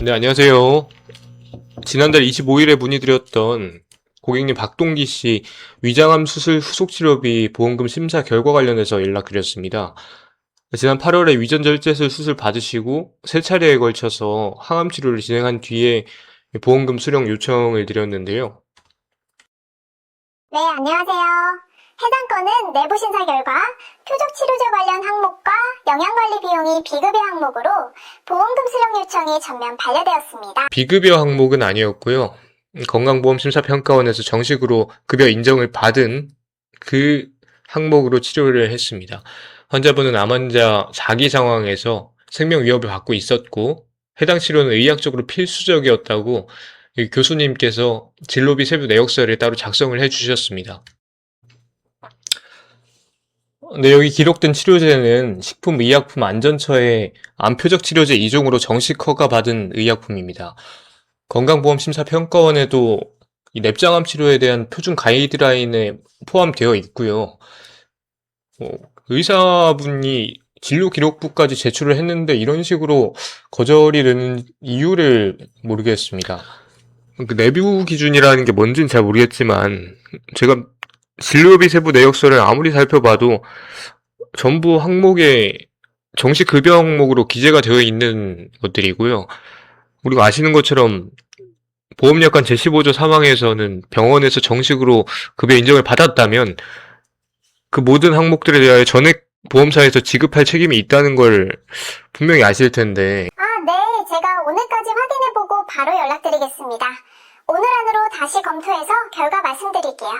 네, 안녕하세요. 지난달 25일에 문의드렸던 고객님 박동기 씨 위장암 수술 후속 치료비 보험금 심사 결과 관련해서 연락드렸습니다. 지난 8월에 위전 절제술 수술 받으시고 세 차례에 걸쳐서 항암 치료를 진행한 뒤에 보험금 수령 요청을 드렸는데요. 네, 안녕하세요. 해당 건은 내부 심사 결과 표적 치료제 관련 항목과 영양관리 비용이 비급여 항목으로 보험금 수령 요청이 전면 반려되었습니다. 비급여 항목은 아니었고요. 건강보험 심사평가원에서 정식으로 급여 인정을 받은 그 항목으로 치료를 했습니다. 환자분은 암 환자 자기 상황에서 생명 위협을 받고 있었고 해당 치료는 의학적으로 필수적이었다고 이 교수님께서 진로비 세부 내역서를 따로 작성을 해주셨습니다. 네, 여기 기록된 치료제는 식품의약품안전처의 암표적 치료제 2종으로 정식 허가받은 의약품입니다. 건강보험심사평가원에도 이 냅장암 치료에 대한 표준 가이드라인에 포함되어 있고요. 어, 의사분이 진료 기록부까지 제출을 했는데 이런 식으로 거절이 되는 이유를 모르겠습니다. 그 내부 기준이라는 게 뭔지는 잘 모르겠지만 제가 진료비 세부 내역서를 아무리 살펴봐도 전부 항목에 정식 급여 항목으로 기재가 되어 있는 것들이고요. 우리가 아시는 것처럼 보험약관 제15조 3항에서는 병원에서 정식으로 급여 인정을 받았다면 그 모든 항목들에 대하여 전액 보험사에서 지급할 책임이 있다는 걸 분명히 아실 텐데 아, 네, 제가 오늘까지 확인해보고 바로 연락드리겠습니다. 오늘 안으로 다시 검토해서 결과 말씀드릴게요.